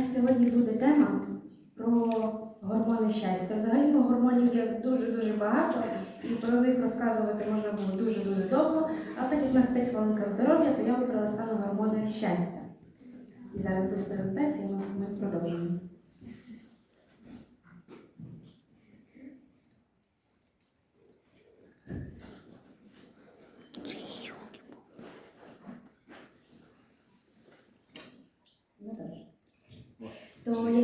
Сьогодні буде тема про гормони щастя. Взагалі гормонів є дуже-дуже багато, і про них розказувати можна було дуже-дуже довго. А так як в нас 5 хвилин здоров'я, то я вибрала саме гормони щастя. І зараз буде презентація, ми продовжимо.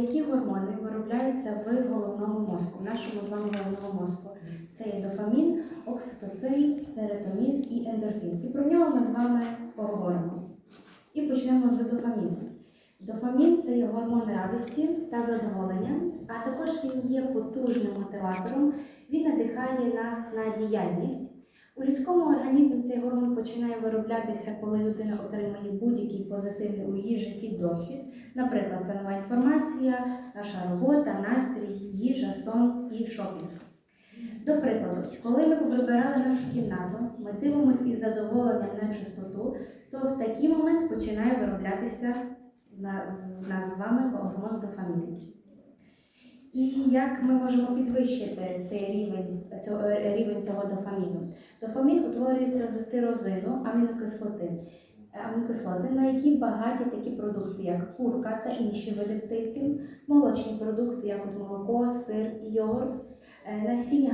Які гормони виробляються в головному мозку, в нашому з вами головному мозку? Це є дофамін, окситоцин, серотонін і ендорфін. І про нього ми з вами поговоримо. І почнемо з дофаміну. Дофамін це є гормон радості та задоволення, а також він є потужним мотиватором, він надихає нас на діяльність. У людському організмі цей гормон починає вироблятися, коли людина отримує будь-який позитивний у її житті досвід. Наприклад, це нова інформація, наша робота, настрій, їжа, сон і шопінг. До прикладу, коли ми прибирали нашу кімнату, ми дивимося із задоволенням на чистоту, то в такий момент починає вироблятися в нас з вами гормон дофамін. І як ми можемо підвищити цей рівень цього, рівень цього дофаміну? Дофамін утворюється з тирозину, амінокислоти, амінокислоти, на які багаті такі продукти, як курка та інші види птиці, молочні продукти, як от молоко, сир йогурт, е, насіння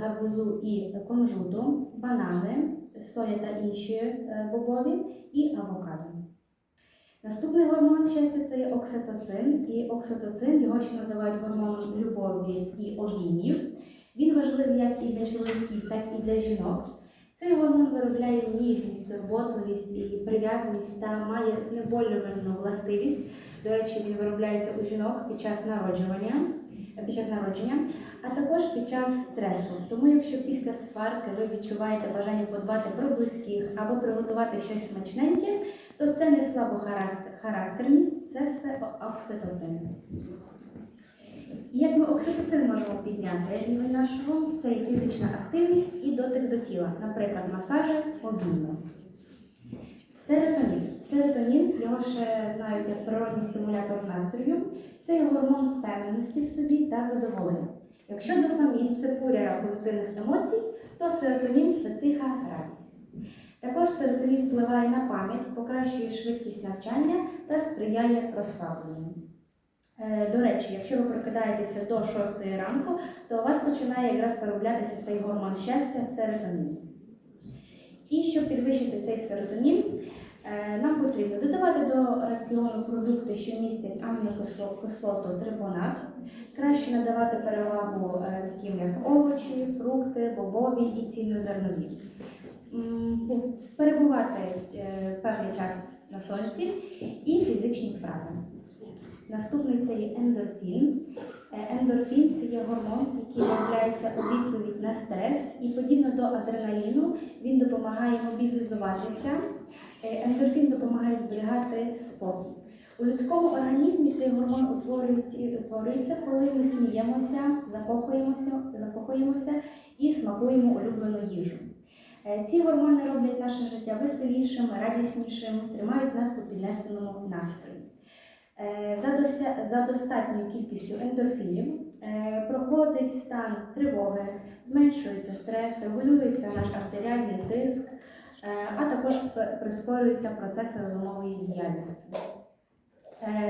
гарбузу, і кунжуту, банани, соя та інші е, бобові і авокадо. Наступний гормон щастя це є окситоцин, і окситоцин його ще називають гормоном любові і обіймів. Він важливий як і для чоловіків, так і для жінок. Цей гормон виробляє ніжність, турботливість і прив'язаність та має знеболювальну властивість. До речі, він виробляється у жінок під час народжування, під час народження, а також під час стресу. Тому, якщо після сварки ви відчуваєте бажання подбати про близьких або приготувати щось смачненьке, то це не слабохарактерність, це все окситоцин. І як ми окситоцин можемо підняти рівень нашого, це і фізична активність і дотик до тіла, наприклад, масажі, обійми. Серотонін. Серотонін, його ще знають як природний стимулятор настрою. Це є гормон впевненості в собі та задоволення. Якщо дофамін це буря позитивних емоцій, то серотонін це тиха радість. Також серотонін впливає на пам'ять, покращує швидкість навчання та сприяє розслабленню. Е, До речі, якщо ви прокидаєтеся до 6 ранку, то у вас починає якраз вироблятися цей гормон щастя серотонін. Підвищити цей серотонін, е, нам потрібно додавати до раціону продукти, що містять амінокислоту трибонат. Краще надавати перевагу е, таким як овочі, фрукти, бобові і цільнозернові. Перебувати е, певний час на сонці і фізичні вправи. Наступний це є ендорфін. Е, Ендорфін це є гормон, який виробляється у відповідь на стрес, і подібно до адреналіну він допомагає мобілізуватися. Е, Ендорфін допомагає зберігати спокій. У людському організмі цей гормон утворюється, утворюється, коли ми сміємося, закохуємося, закохуємося і смакуємо улюблену їжу. Е, Ці гормони роблять наше життя веселішим, радіснішим, тримають нас у піднесеному настрої. Е, За, достатньою кількістю ендорфінів е, проходить стан тривоги, зменшується стрес, регулюється наш артеріальний тиск, е, а також прискорюються процеси розумової діяльності.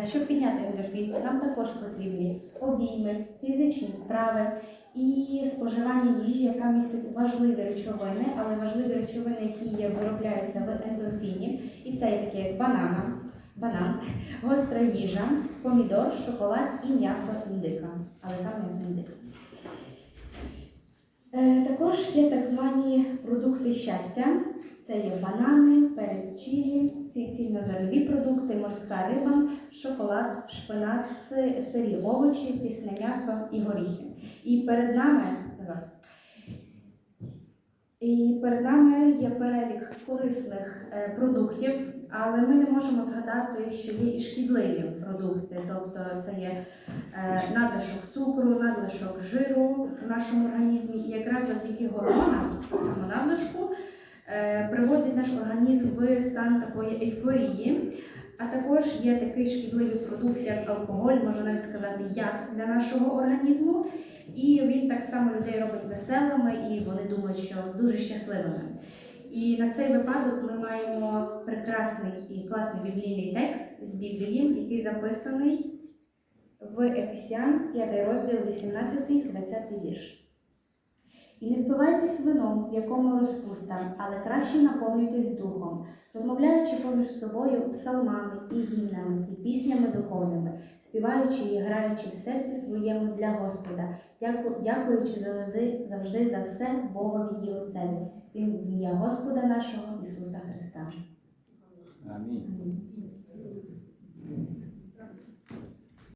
Щоб підняти ендорфін, нам також потрібні обійми, фізичні вправи і споживання їжі, яка містить важливі речовини, але важливі речовини, які виробляються в ендорфіні, і це є таке як банана, банан, гостра їжа, помідор, шоколад і м'ясо індика, але саме м'ясо індика. Е, Також є так звані продукти щастя. Це є банани, перець чилі, ці цільнозернові продукти, морська риба, шоколад, шпинат, сирі овочі, пісне м'ясо і горіхи. І перед нами. І перед нами є перелік корисних е, продуктів, але ми не можемо згадати, що є і шкідливі продукти. Тобто це є е, надлишок цукру, надлишок жиру в нашому організмі. І якраз завдяки гормонам, цьому надлишку, е, приводить наш організм в стан такої ейфорії. А також є такий шкідливий продукт, як алкоголь, можна навіть сказати, яд для нашого організму. І він так само людей робить веселими, і вони думають, що дуже щасливими. І на цей випадок ми маємо прекрасний і класний біблійний текст з Біблії, який записаний в Ефесіан, 5 розділ, 18-20 вірш. І не впивайтесь вином, в якому розпуста, але краще наповнюйтесь духом, розмовляючи поміж собою псалмами і гімнами, і піснями духовними, співаючи і граючи в серці своєму для Господа, дяку- дякуючи завжди, завжди за все Богові і Отцеві, в ім'я Господа нашого Ісуса Христа. Амінь. Амінь.